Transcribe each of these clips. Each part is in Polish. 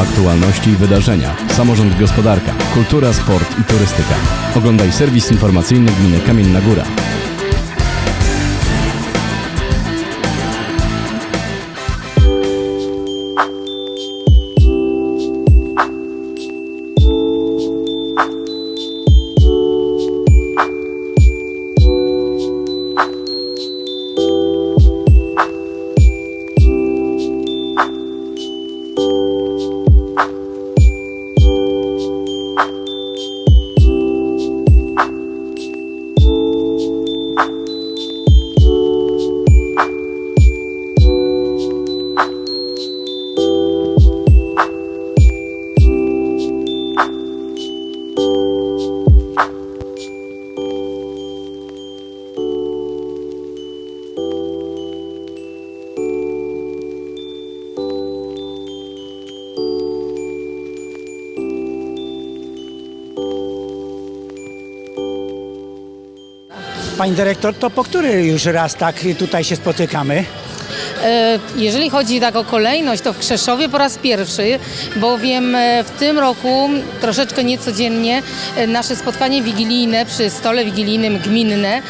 Aktualności i wydarzenia, samorząd gospodarka, kultura, sport i turystyka. Oglądaj serwis informacyjny Gminy Kamienna Góra. Pani dyrektor, to po który już raz tak tutaj się spotykamy? E, Jeżeli chodzi tak o kolejność, to w Krzeszowie po raz pierwszy, bowiem e, w tym roku troszeczkę niecodziennie e, nasze spotkanie wigilijne przy stole wigilijnym gminne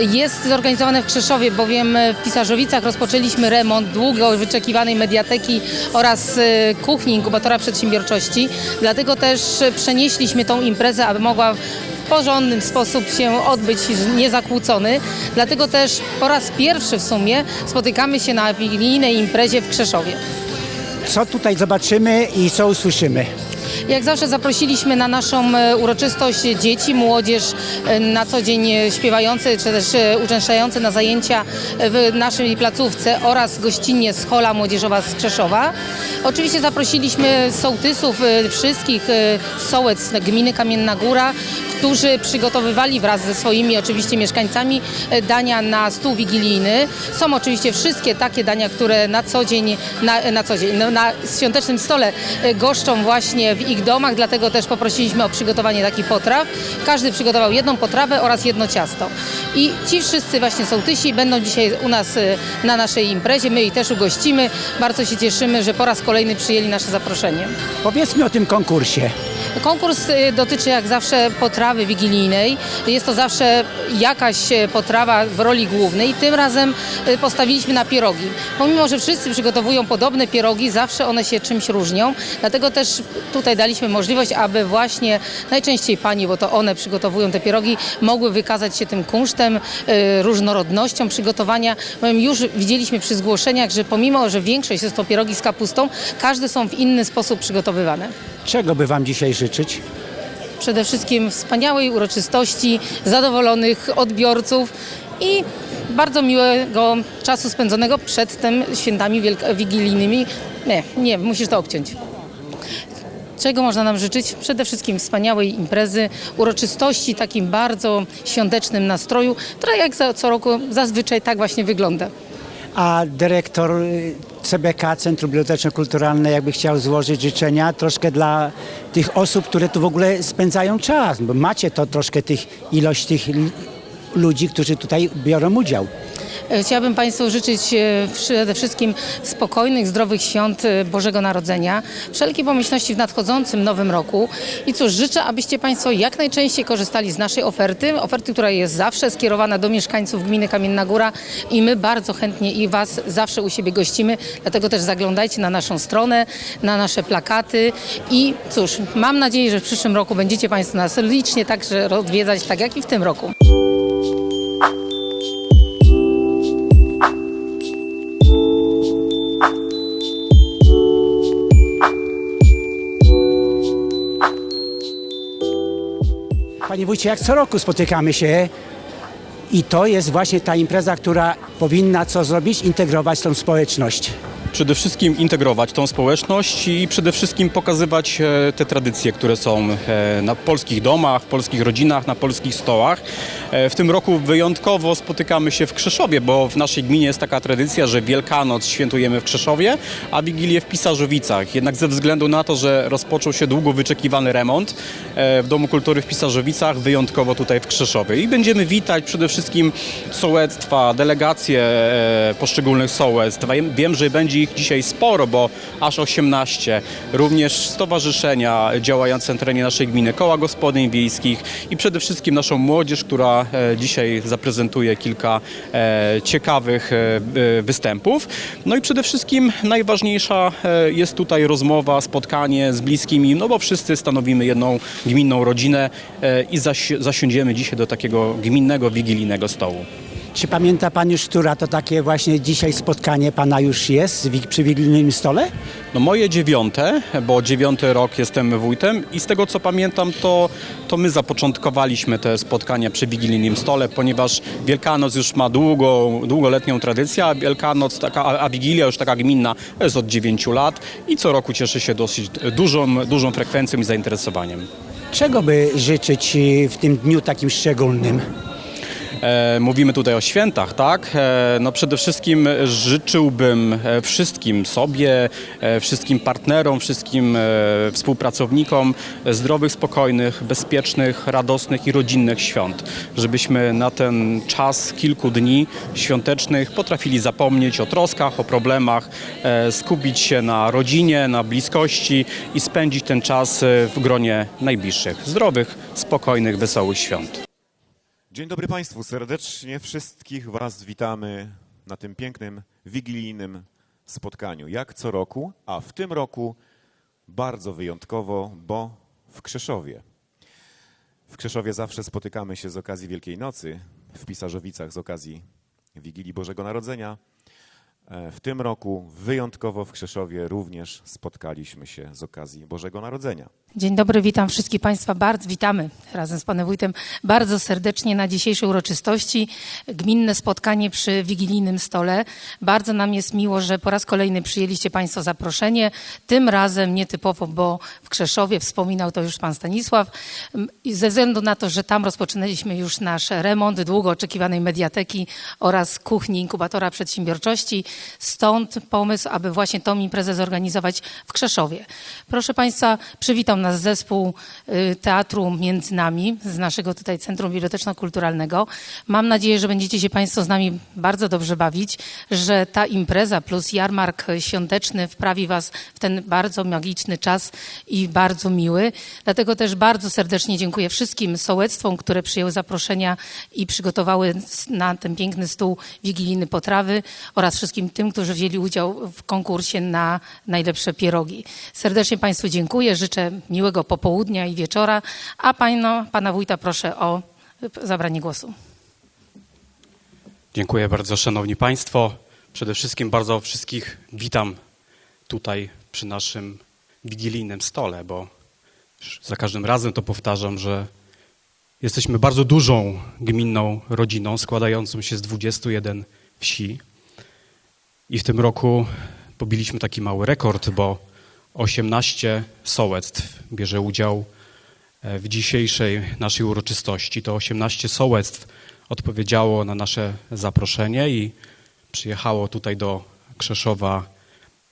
jest zorganizowane w Krzeszowie, bowiem w Pisarzowicach rozpoczęliśmy remont długo wyczekiwanej mediateki oraz kuchni inkubatora przedsiębiorczości. Dlatego też przenieśliśmy tą imprezę, aby mogła w porządny sposób się odbyć, niezakłócony. Dlatego też po raz pierwszy w sumie spotykamy się na wigilijnej imprezie w Krzeszowie. Co tutaj zobaczymy i co usłyszymy? Jak zawsze zaprosiliśmy na naszą e, uroczystość dzieci, młodzież e, na co dzień e, śpiewające czy też uczęszczające na zajęcia w naszej placówce oraz gościnnie z Hola Młodzieżowa z Krzeszowa. Oczywiście zaprosiliśmy sołtysów wszystkich sołec gminy Kamienna Góra, którzy przygotowywali wraz ze swoimi oczywiście mieszkańcami dania na stół wigilijny. Są oczywiście wszystkie takie dania, które na co dzień, na, na co dzień, no, na świątecznym stole goszczą właśnie w ich domach, dlatego też poprosiliśmy o przygotowanie takich potraw. Każdy przygotował jedną potrawę oraz jedno ciasto. I ci wszyscy właśnie sołtysi będą dzisiaj u nas e, na naszej imprezie. My ich też ugościmy. Bardzo się cieszymy, że po raz kolejny przyjęli nasze zaproszenie. Powiedzmy o tym konkursie. Konkurs y, dotyczy jak zawsze potrawy wigilijnej. Jest to zawsze jakaś e, potrawa w roli głównej. Tym razem y, postawiliśmy na pierogi. Pomimo, że wszyscy przygotowują podobne pierogi, zawsze one się czymś różnią. Dlatego też tutaj daliśmy możliwość, aby właśnie najczęściej panie, bo to one przygotowują te pierogi, mogły wykazać się tym kunsztem, y, różnorodnością przygotowania. Już widzieliśmy przy zgłoszeniach, że pomimo, że większość jest to pierogi z kapustą, każde są w inny sposób przygotowywane. Czego by Wam dzisiaj życzyć? Przede wszystkim wspaniałej uroczystości, zadowolonych odbiorców i bardzo miłego czasu spędzonego przed tym świętami wielk- wigilijnymi. Nie, nie, musisz to obciąć. Czego można nam życzyć? Przede wszystkim wspaniałej imprezy, uroczystości, takim bardzo świątecznym nastroju, która jak co roku zazwyczaj tak właśnie wygląda. A dyrektor y, CBK, Centrum Biblioteczno-Kulturalne, jakby chciał złożyć życzenia troszkę dla tych osób, które tu w ogóle spędzają czas, bo macie to troszkę tych ilość tych ludzi, którzy tutaj biorą udział. E, Chciałabym Państwu życzyć e, przede wszystkim spokojnych, zdrowych świąt e, Bożego Narodzenia, wszelkiej pomyślności w nadchodzącym nowym roku. I cóż, życzę, abyście Państwo jak najczęściej korzystali z naszej oferty, oferty, która jest zawsze skierowana do mieszkańców gminy Kamienna Góra i my bardzo chętnie i Was zawsze u siebie gościmy, dlatego też zaglądajcie na naszą stronę, na nasze plakaty i cóż, mam nadzieję, że w przyszłym roku będziecie Państwo nas licznie także odwiedzać, tak jak i w tym roku. Wójcie, jak co roku spotykamy się i to jest właśnie ta impreza, która powinna co zrobić? Integrować tą społeczność. Przede wszystkim integrować tą społeczność i przede wszystkim pokazywać e, te tradycje, które są e, na polskich domach, w polskich rodzinach, na polskich stołach. E, W tym roku wyjątkowo spotykamy się w Krzeszowie, bo w naszej gminie jest taka tradycja, że Wielkanoc świętujemy w Krzeszowie, a Wigilię w Pisarzowicach. Jednak ze względu na to, że rozpoczął się długo wyczekiwany remont w Domu Kultury w Pisarzowicach, wyjątkowo tutaj w Krzeszowie. I będziemy witać przede wszystkim sołectwa, delegacje poszczególnych sołectw. Wiem, że będzie ich ich dzisiaj sporo, bo aż 18. Również stowarzyszenia działające na terenie naszej gminy, koła gospodyń wiejskich i przede wszystkim naszą młodzież, która e, dzisiaj zaprezentuje kilka e, ciekawych e, występów. No i przede wszystkim najważniejsza jest tutaj rozmowa, spotkanie z bliskimi, no bo wszyscy stanowimy jedną gminną rodzinę i zasiądziemy dzisiaj do takiego gminnego, wigilijnego stołu. Czy pamięta pan już, która to takie właśnie dzisiaj spotkanie pana już jest przy wigilijnym stole? No moje dziewiąte, bo dziewiąty rok jestem wójtem i z tego co pamiętam, to, to my zapoczątkowaliśmy te spotkania przy wigilijnym stole, ponieważ Wielkanoc już ma długo, długoletnią tradycję, a Wielkanoc, taka, a Wigilia już taka gminna jest od dziewięciu lat i co roku cieszy się dosyć dużą, dużą frekwencją i zainteresowaniem. Czego by życzyć w tym dniu takim szczególnym? E, mówimy tutaj o świętach, tak? E, no przede wszystkim życzyłbym e, wszystkim sobie, wszystkim partnerom, wszystkim współpracownikom zdrowych, spokojnych, bezpiecznych, radosnych i rodzinnych świąt. Żebyśmy na ten czas kilku dni świątecznych potrafili zapomnieć o troskach, o problemach, skupić się na rodzinie, na bliskości i spędzić ten czas w gronie najbliższych. Zdrowych, spokojnych, wesołych świąt. Dzień dobry Państwu, serdecznie wszystkich Was witamy na tym pięknym, wigilijnym spotkaniu. Jak co roku, a w tym roku bardzo wyjątkowo, bo w Krzeszowie. W Krzeszowie zawsze spotykamy się z okazji Wielkiej Nocy, w Pisarzowicach z okazji Wigilii Bożego Narodzenia. E, W tym roku wyjątkowo w Krzeszowie również spotkaliśmy się z okazji Bożego Narodzenia. Dzień dobry, witam wszystkich Państwa. Bardzo witamy razem z Panem Wójtem bardzo serdecznie na dzisiejszej uroczystości. Gminne spotkanie przy wigilijnym stole. Bardzo nam jest miło, że po raz kolejny przyjęliście Państwo zaproszenie. Tym razem nietypowo, bo w Krzeszowie wspominał to już Pan Stanisław. Ze względu na to, że tam rozpoczynaliśmy już nasz remont długo oczekiwanej mediateki oraz kuchni inkubatora przedsiębiorczości. Stąd pomysł, aby właśnie tą imprezę zorganizować w Krzeszowie. Proszę Państwa, przywitał nas zespół y, Teatru Między Nami z naszego tutaj Centrum Biblioteczno-Kulturalnego. Mam nadzieję, że będziecie się Państwo z nami bardzo dobrze bawić, że ta impreza plus jarmark świąteczny wprawi Was w ten bardzo magiczny czas i bardzo miły. Dlatego też bardzo serdecznie dziękuję wszystkim sołectwom, które przyjęły zaproszenia i przygotowały na ten piękny stół wigilijny potrawy oraz wszystkim tym, którzy wzięli udział w konkursie na najlepsze pierogi. Serdecznie Państwu dziękuję, życzę miłego popołudnia i wieczora, a pana, pana wójta proszę o zabranie głosu. Dziękuję bardzo, szanowni państwo. Przede wszystkim bardzo wszystkich witam tutaj przy naszym wigilijnym stole, bo za każdym razem to powtarzam, że jesteśmy bardzo dużą gminną rodziną składającą się z 21 wsi. I w tym roku pobiliśmy taki mały rekord, bo 18 sołectw bierze udział e, w dzisiejszej naszej uroczystości. To 18 sołectw odpowiedziało na nasze zaproszenie i przyjechało tutaj do Krzeszowa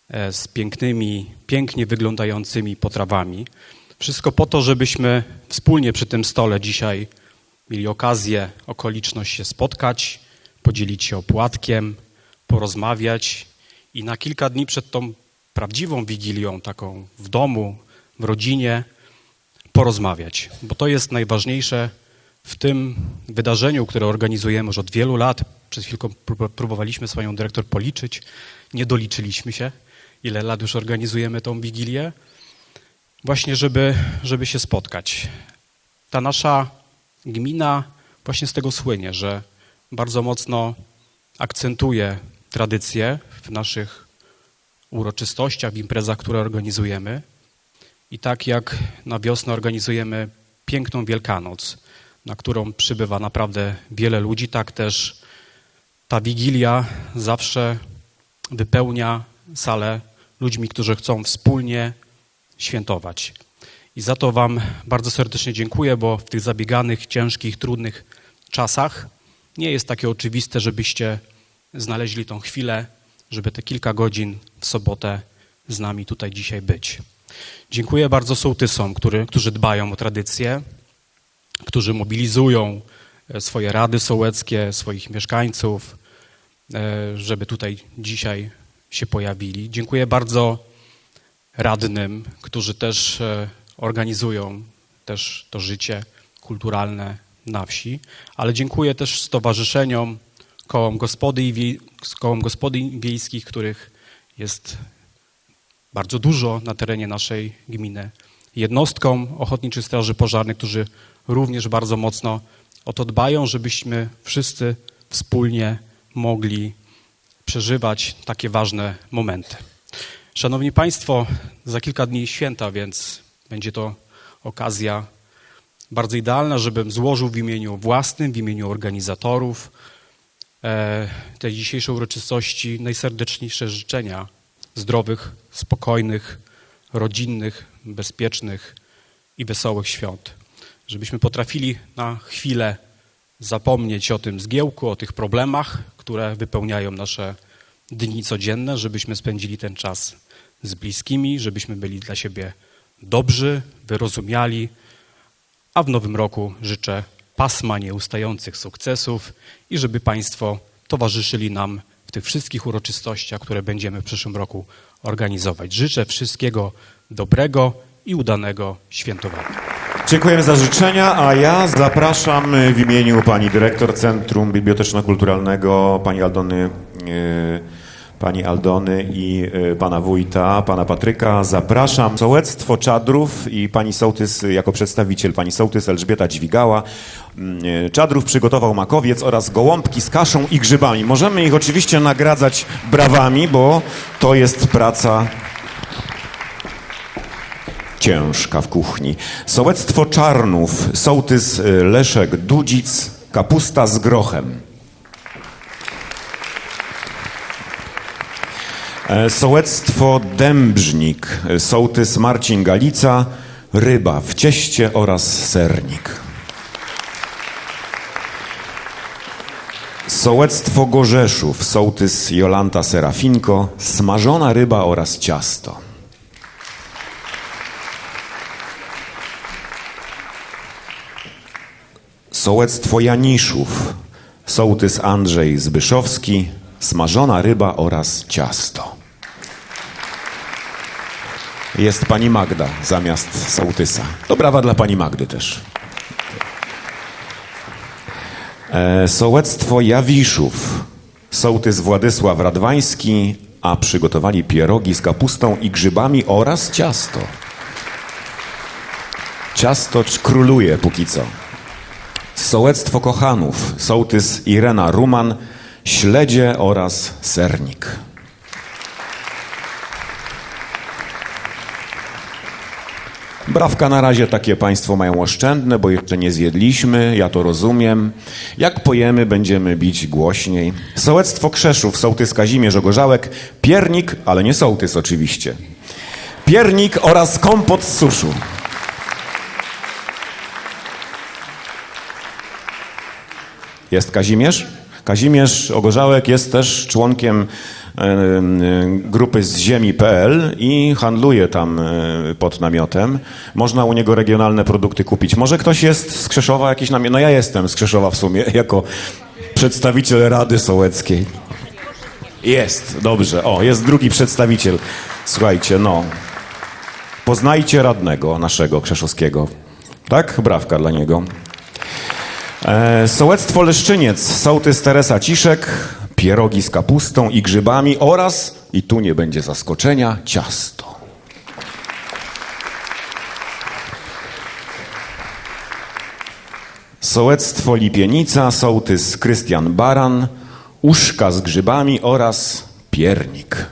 e, z pięknymi, pięknie wyglądającymi potrawami. Wszystko po to, żebyśmy wspólnie przy tym stole dzisiaj mieli okazję, okoliczność się spotkać, podzielić się opłatkiem, porozmawiać i na kilka dni przed tą prawdziwą wigilią, taką w domu, w rodzinie, porozmawiać. Bo to jest najważniejsze w tym wydarzeniu, które organizujemy już od wielu lat. Przed chwilką prób- próbowaliśmy swoją dyrektor policzyć. Nie doliczyliśmy się, ile lat już organizujemy tą wigilię. Właśnie, żeby, żeby się spotkać. Ta nasza gmina właśnie z tego słynie, że bardzo mocno akcentuje tradycje w naszych uroczystościach, w imprezach, które organizujemy. I tak jak na wiosnę organizujemy piękną Wielkanoc, na którą przybywa naprawdę wiele ludzi, tak też ta wigilia zawsze wypełnia salę ludźmi, którzy chcą wspólnie świętować. I za to Wam bardzo serdecznie dziękuję, bo w tych zabieganych, ciężkich, trudnych czasach nie jest takie oczywiste, żebyście znaleźli tą chwilę, żeby te kilka godzin w sobotę z nami tutaj dzisiaj być. Dziękuję bardzo sołtysom, który, którzy dbają o tradycję, którzy mobilizują e, swoje rady sołeckie, swoich mieszkańców, e, żeby tutaj dzisiaj się pojawili. Dziękuję bardzo radnym, którzy też e, organizują też to życie kulturalne na wsi, ale dziękuję też stowarzyszeniom, kołom gospody i wie, kołom gospodyń wiejskich, których jest bardzo dużo na terenie naszej gminy. Jednostkom Ochotniczych Straży Pożarnych, którzy również bardzo mocno o to dbają, żebyśmy wszyscy wspólnie mogli przeżywać takie ważne momenty. Szanowni Państwo, za kilka dni święta, więc będzie to okazja bardzo idealna, żebym złożył w imieniu własnym, w imieniu organizatorów tej dzisiejszej uroczystości najserdeczniejsze życzenia zdrowych, spokojnych, rodzinnych, bezpiecznych i wesołych świąt. Żebyśmy potrafili na chwilę zapomnieć o tym zgiełku, o tych problemach, które wypełniają nasze dni codzienne, żebyśmy spędzili ten czas z bliskimi, żebyśmy byli dla siebie dobrzy, wyrozumiali, a w nowym roku życzę pasma nieustających sukcesów i żeby Państwo towarzyszyli nam w tych wszystkich uroczystościach, które będziemy w przyszłym roku organizować. Życzę wszystkiego dobrego i udanego świętowania. Dziękujemy za życzenia, a ja zapraszam w imieniu pani dyrektor Centrum Biblioteczno-Kulturalnego, pani Aldony, y, pani Aldony i y, pana wójta, pana Patryka. Zapraszam sołectwo Czadrów i pani sołtys y, jako przedstawiciel, pani sołtys Elżbieta Dźwigała. Mm, y, Czadrów przygotował makowiec oraz gołąbki z kaszą i grzybami. Możemy ich oczywiście nagradzać brawami, bo to jest praca ciężka w kuchni. Sołectwo Czarnów, sołtys Leszek Dudzic, kapusta z grochem. Sołectwo Dębrznik, y, sołtys Marcin Galica, ryba w cieście oraz sernik. Sołectwo Gorzeszów, sołtys Jolanta Serafinko, smażona ryba oraz ciasto. Sołectwo Janiszów, sołtys Andrzej Zbyszowski, smażona ryba oraz ciasto. Jest pani Magda zamiast sołtysa. To brawa dla pani Magdy też. E, sołectwo Jawiszów, sołtys Władysław Radwański, a przygotowali pierogi z kapustą i grzybami oraz ciasto. Ciasto króluje póki co. Sołectwo Kochanów, sołtys Irena Ruman, śledzie oraz sernik. Brawka na razie takie państwo mają oszczędne, bo jeszcze nie zjedliśmy, ja to rozumiem. Jak pojemy, będziemy bić głośniej. Sołectwo Krzeszów, sołtys Kazimierz Ogorzałek, piernik, ale nie sołtys oczywiście. Piernik oraz kompot z suszu. Jest Kazimierz. Kazimierz Ogorzałek jest też członkiem grupy z ziemi.pl i handluje tam e, pod namiotem. Można u niego regionalne produkty kupić. Może ktoś jest z Krzeszowa jakiś namiot? No ja jestem z Krzeszowa w sumie, jako przedstawiciel Rady Sołeckiej. Jest, dobrze. O, jest drugi przedstawiciel. Słuchajcie, no. Poznajcie radnego naszego krzeszowskiego. Tak? Brawka dla niego. E, Sołectwo Leszczyniec, sołtys Teresa Ciszek, pierogi z kapustą i grzybami oraz, i tu nie będzie zaskoczenia, ciasto. Sołectwo Lipienica, sołtys Krystian Baran, uszka z grzybami oraz piernik.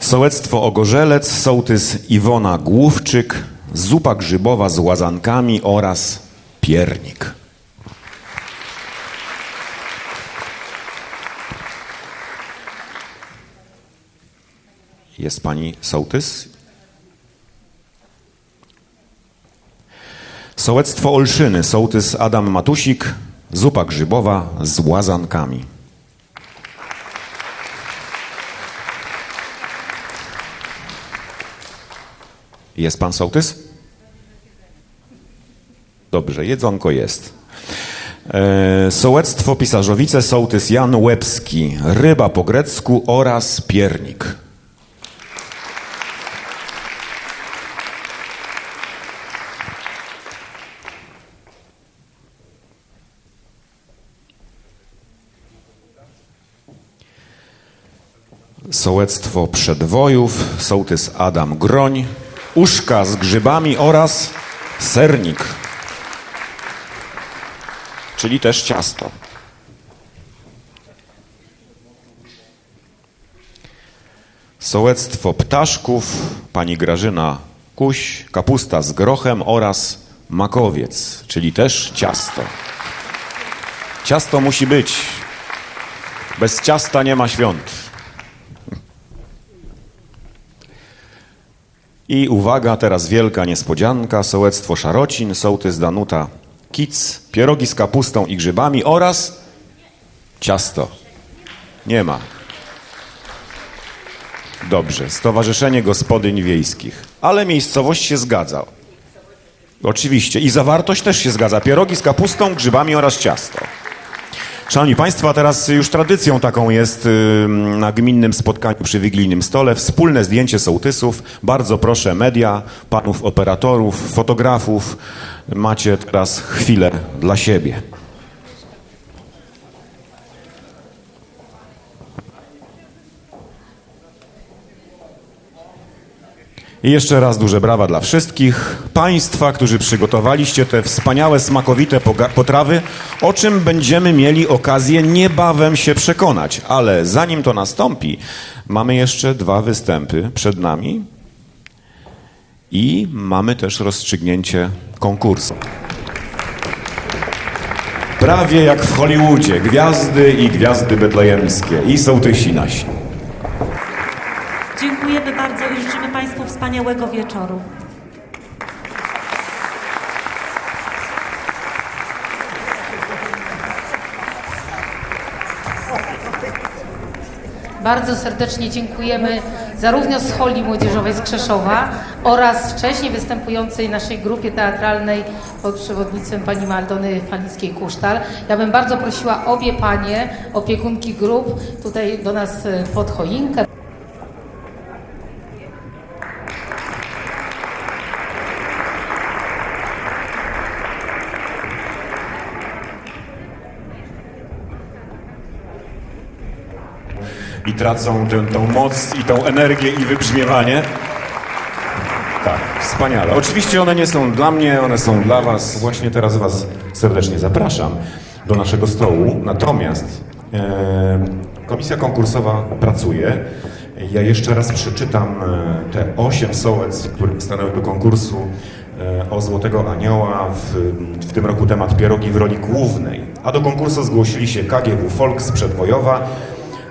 Sołectwo Ogorzelec, sołtys Iwona Główczyk, zupa grzybowa z łazankami oraz piernik. Jest pani sołtys? Sołectwo Olszyny, sołtys Adam Matusik, zupa grzybowa z łazankami. Jest pan sołtys? Dobrze, jedzonko jest. E, sołectwo Pisarzowice, sołtys Jan Łebski, ryba po grecku oraz piernik. Sołectwo Przedwojów, sołtys Adam Groń, uszka z grzybami oraz sernik, czyli też ciasto. Sołectwo Ptaszków, pani Grażyna Kuś, kapusta z grochem oraz makowiec, czyli też ciasto. Ciasto musi być. Bez ciasta nie ma świąt. I uwaga, teraz wielka niespodzianka. Sołectwo Szarocin, sołtys Danuta Kic, pierogi z kapustą i grzybami oraz ciasto. Nie ma. Dobrze, Stowarzyszenie Gospodyń Wiejskich. Ale miejscowość się zgadza. Oczywiście. I zawartość też się zgadza. Pierogi z kapustą, grzybami oraz ciasto. Szanowni Państwo, teraz już tradycją taką jest na gminnym spotkaniu przy wigilijnym stole wspólne zdjęcie sołtysów. Bardzo proszę media, panów operatorów, fotografów. Macie teraz chwilę dla siebie. I jeszcze raz duże brawa dla wszystkich Państwa, którzy przygotowaliście te wspaniałe, smakowite potrawy, o czym będziemy mieli okazję niebawem się przekonać. Ale zanim to nastąpi, mamy jeszcze dwa występy przed nami i mamy też rozstrzygnięcie konkursu. Prawie jak w Hollywoodzie, gwiazdy i gwiazdy betlejemskie i sołtysi nasi. Dziękujemy bardzo i życzymy Państwu wspaniałego wieczoru. Bardzo serdecznie dziękujemy zarówno z Holi Młodzieżowej z Krzeszowa oraz wcześniej występującej naszej grupie teatralnej pod przewodnictwem pani Maldony Falickiej-Kusztal. Ja bym bardzo prosiła obie panie, opiekunki grup, tutaj do nas pod choinkę. I tracą tę, tą moc i tą energię i wybrzmiewanie. Tak, wspaniale. Oczywiście one nie są dla mnie, one są dla Was. Właśnie teraz Was serdecznie zapraszam do naszego stołu. Natomiast e, komisja konkursowa pracuje. Ja jeszcze raz przeczytam e, te osiem sołec, które stanęły do konkursu e, o Złotego Anioła. W, w tym roku temat pierogi w roli głównej. A do konkursu zgłosili się KGW Folk Przedwojowa,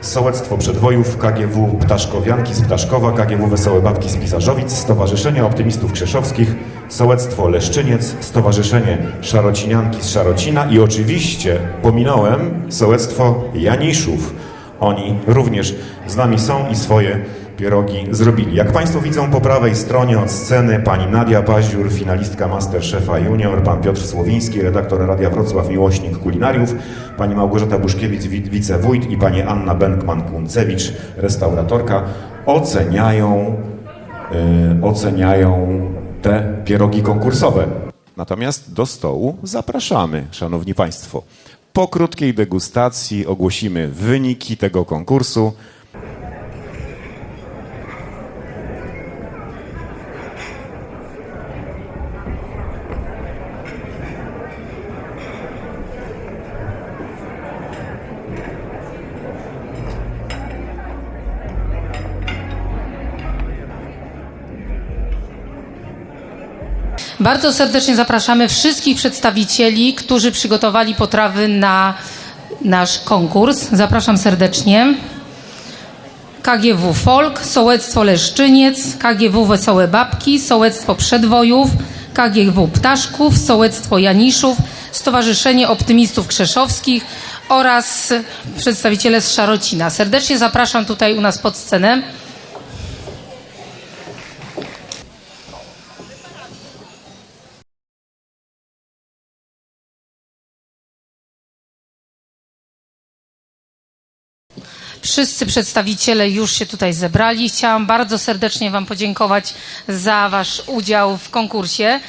Sołectwo Przedwojów, KGW Ptaszkowianki z Ptaszkowa, KGW Wesołe Babki z Pisarzowic, Stowarzyszenie Optymistów Krzeszowskich, Sołectwo Leszczyniec, Stowarzyszenie Szarocinianki z Szarocina i oczywiście pominąłem Sołectwo Janiszów. Oni również z nami są i swoje pierogi zrobili. Jak Państwo widzą po prawej stronie od sceny pani Nadia Paziur, finalistka Masterchefa Junior, pan Piotr Słowiński, redaktor Radia Wrocław, miłośnik kulinariów, pani Małgorzata Buszkiewicz, wi- wicewójt i pani Anna Benkman-Kuncewicz, restauratorka, oceniają, yy, oceniają te pierogi konkursowe. Natomiast do stołu zapraszamy, szanowni państwo. Po krótkiej degustacji ogłosimy wyniki tego konkursu. Bardzo serdecznie zapraszamy wszystkich przedstawicieli, którzy przygotowali potrawy na nasz konkurs. Zapraszam serdecznie. KGW Folk, Sołectwo Leszczyniec, KGW Wesołe Babki, Sołectwo Przedwojów, KGW Ptaszków, Sołectwo Janiszów, Stowarzyszenie Optymistów Krzeszowskich oraz przedstawiciele z Szarocina. Serdecznie zapraszam tutaj u nas pod scenę. Wszyscy przedstawiciele już się tutaj zebrali. Chciałam bardzo serdecznie Wam podziękować za Wasz udział w konkursie.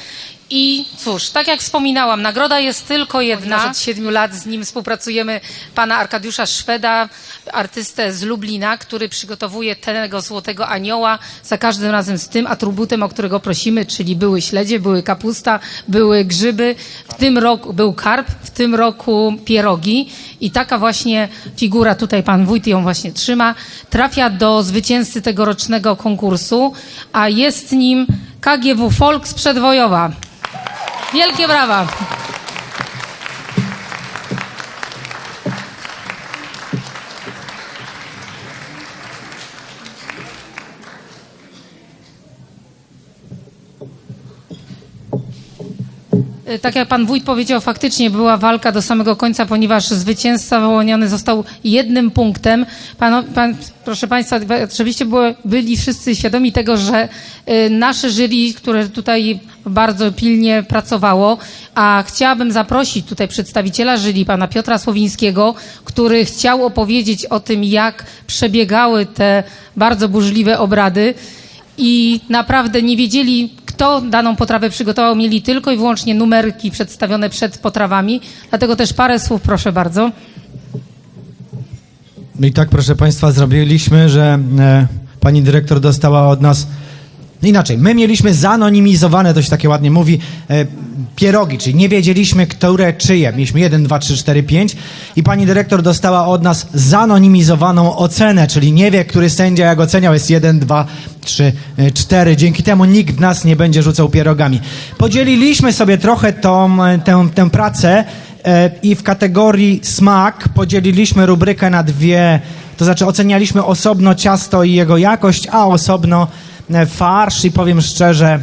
I cóż, tak jak wspominałam, nagroda jest tylko jedna. Od siedmiu lat z nim współpracujemy pana Arkadiusza Szweda, artystę z Lublina, który przygotowuje tego złotego anioła za każdym razem z tym atrybutem, o którego prosimy, czyli były śledzie, były kapusta, były grzyby. W tym roku był karp, w tym roku pierogi. I taka właśnie figura, tutaj pan wójt ją właśnie trzyma, trafia do zwycięzcy tegorocznego konkursu, a jest nim KGW Folk Przedwojowa. Wielkie brawa! Tak jak pan wójt powiedział, faktycznie była walka do samego końca, ponieważ zwycięzca wyłoniony został jednym punktem. Pan, pan, proszę państwa, oczywiście było, byli wszyscy świadomi tego, że y, nasze jury, które tutaj bardzo pilnie pracowało, a chciałabym zaprosić tutaj przedstawiciela jury, pana Piotra Słowińskiego, który chciał opowiedzieć o tym, jak przebiegały te bardzo burzliwe obrady i naprawdę nie wiedzieli, kto daną potrawę przygotował, mieli tylko i wyłącznie numerki przedstawione przed potrawami. Dlatego też parę słów, proszę bardzo. I tak, proszę Państwa, zrobiliśmy, że e, pani dyrektor dostała od nas. Inaczej, my mieliśmy zanonimizowane, to się takie ładnie mówi, e, pierogi, czyli nie wiedzieliśmy, które czyje. Mieliśmy 1, 2, 3, 4, 5 i pani dyrektor dostała od nas zanonimizowaną ocenę, czyli nie wie, który sędzia jak oceniał, jest 1, 2, 3, 4. Dzięki temu nikt w nas nie będzie rzucał pierogami. Podzieliliśmy sobie trochę tą, e, tę, tę pracę e, i w kategorii smak podzieliliśmy rubrykę na dwie, to znaczy ocenialiśmy osobno ciasto i jego jakość, a osobno farsz i powiem szczerze,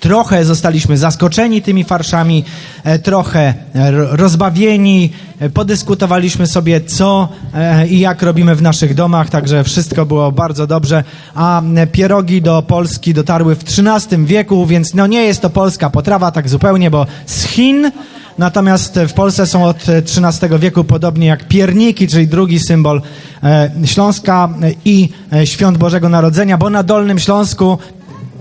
trochę zostaliśmy zaskoczeni tymi farszami, e, trochę e, ro- rozbawieni, e, podyskutowaliśmy sobie co e, i jak robimy w naszych domach, także wszystko było bardzo dobrze, a e, pierogi do Polski dotarły w XIII wieku, więc no nie jest to polska potrawa tak zupełnie, bo z Chin, natomiast w Polsce są od XIII wieku podobnie jak pierniki, czyli drugi symbol e, Śląska i e, Świąt Bożego Narodzenia, bo na Dolnym Śląsku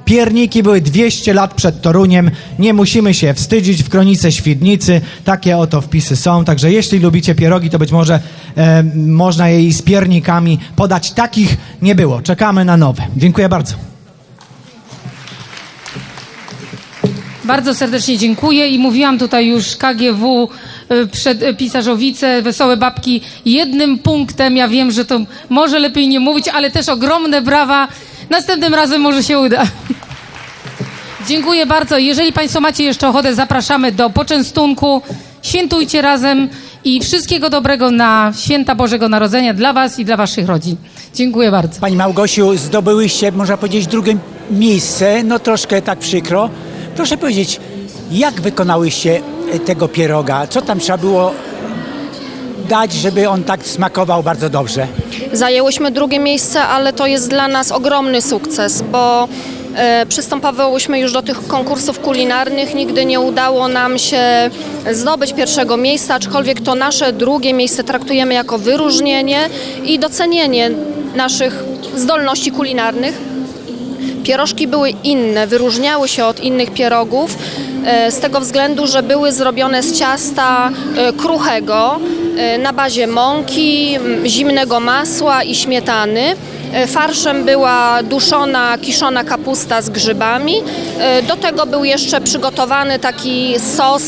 Pierniki były 200 lat przed Toruniem. Nie musimy się wstydzić w kronice Świdnicy. Takie oto wpisy są. Także jeśli lubicie pierogi, to być może e, można je i z piernikami podać. Takich nie było. Czekamy na nowe. Dziękuję bardzo. Bardzo serdecznie dziękuję i mówiłam tutaj już KGW y, przed y, Pisarzowice, Wesołe Babki jednym punktem. Ja wiem, że to może lepiej nie mówić, ale też ogromne brawa. Następnym razem może się uda. Dziękuję bardzo. Jeżeli Państwo macie jeszcze ochotę, zapraszamy do poczęstunku. Świętujcie razem i wszystkiego dobrego na święta Bożego Narodzenia dla Was i dla Waszych rodzin. Dziękuję bardzo. Pani Małgosiu, zdobyłyście, można powiedzieć, drugie miejsce, no troszkę tak przykro. Proszę powiedzieć, jak wykonałyście e, tego pieroga? Co tam trzeba było dać, żeby on tak smakował bardzo dobrze? Zajęłyśmy drugie miejsce, ale to jest dla nas ogromny sukces, bo e, przystępowałyśmy już do tych konkursów kulinarnych. Nigdy nie udało nam się zdobyć pierwszego miejsca, aczkolwiek to nasze drugie miejsce traktujemy jako wyróżnienie i docenienie naszych zdolności kulinarnych. Pierożki były inne, wyróżniały się od innych pierogów e, z tego względu, że były zrobione z ciasta e, kruchego e, na bazie mąki, zimnego masła i śmietany. Farszem była duszona, kiszona kapusta z grzybami. Do tego był jeszcze przygotowany taki sos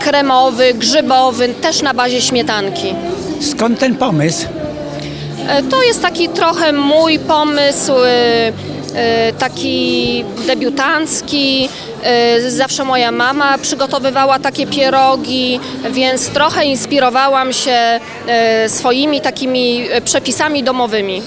kremowy, grzybowy, też na bazie śmietanki. Skąd ten pomysł? To jest taki trochę mój pomysł, taki debiutancki. E, Zawsze moja mama przygotowywała takie pierogi, więc trochę inspirowałam się e, swoimi takimi e, przepisami domowymi.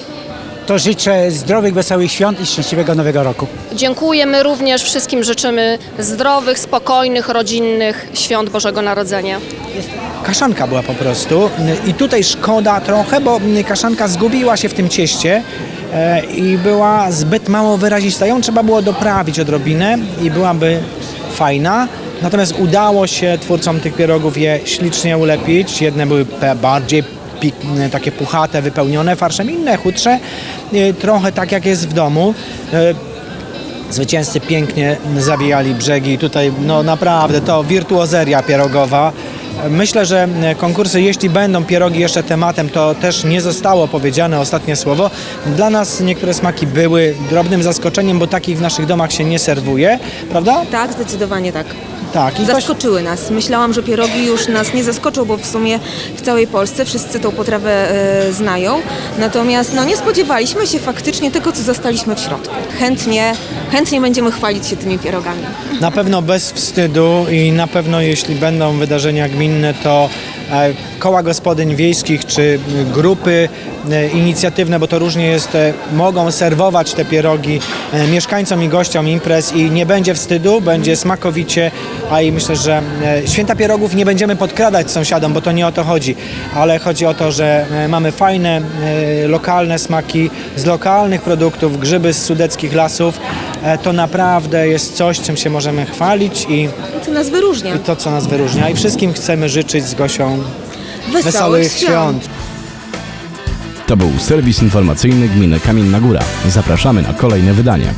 To życzę zdrowych, wesołych świąt i szczęśliwego nowego roku. Dziękujemy również wszystkim, życzymy zdrowych, spokojnych, rodzinnych świąt Bożego Narodzenia. Kaszanka była po prostu i tutaj szkoda trochę, bo kaszanka zgubiła się w tym cieście e, i była zbyt mało wyrazista. Ją trzeba było doprawić odrobinę i byłaby fajna. Natomiast udało się twórcom tych pierogów je ślicznie ulepić. Jedne były bardziej e, takie puchate, wypełnione farszem, inne chudsze, e, trochę tak jak jest w domu. E, Zwycięzcy pięknie zawijali brzegi. Tutaj no naprawdę to wirtuozeria pierogowa. Myślę, że konkursy, jeśli będą pierogi jeszcze tematem, to też nie zostało powiedziane ostatnie słowo. Dla nas niektóre smaki były drobnym zaskoczeniem, bo takich w naszych domach się nie serwuje, prawda? Tak, zdecydowanie tak. Tak. I Zaskoczyły nas. Myślałam, że pierogi już nas nie zaskoczą, bo w sumie w całej Polsce wszyscy tą potrawę e, znają. Natomiast no, nie spodziewaliśmy się faktycznie tego, co zastaliśmy w środku. Chętnie, chętnie będziemy chwalić się tymi pierogami. na pewno bez wstydu i na pewno jeśli będą wydarzenia gminne, to e, koła gospodyń wiejskich czy grupy e, inicjatywne, bo to różnie jest, e, mogą serwować te pierogi mieszkańcom i gościom imprez i nie będzie wstydu, będzie smakowicie, a i myślę, że święta pierogów nie będziemy podkradać sąsiadom, bo to nie o to chodzi, ale chodzi o to, że mamy fajne, lokalne smaki z lokalnych produktów, grzyby z sudeckich lasów. E, To naprawdę jest coś, czym się możemy chwalić i Co nas wyróżnia. i to, co nas wyróżnia. I wszystkim chcemy życzyć z Gosią Wesołych, świąt. To był serwis informacyjny gminy Kamienna Góra. Zapraszamy na kolejne wydanie.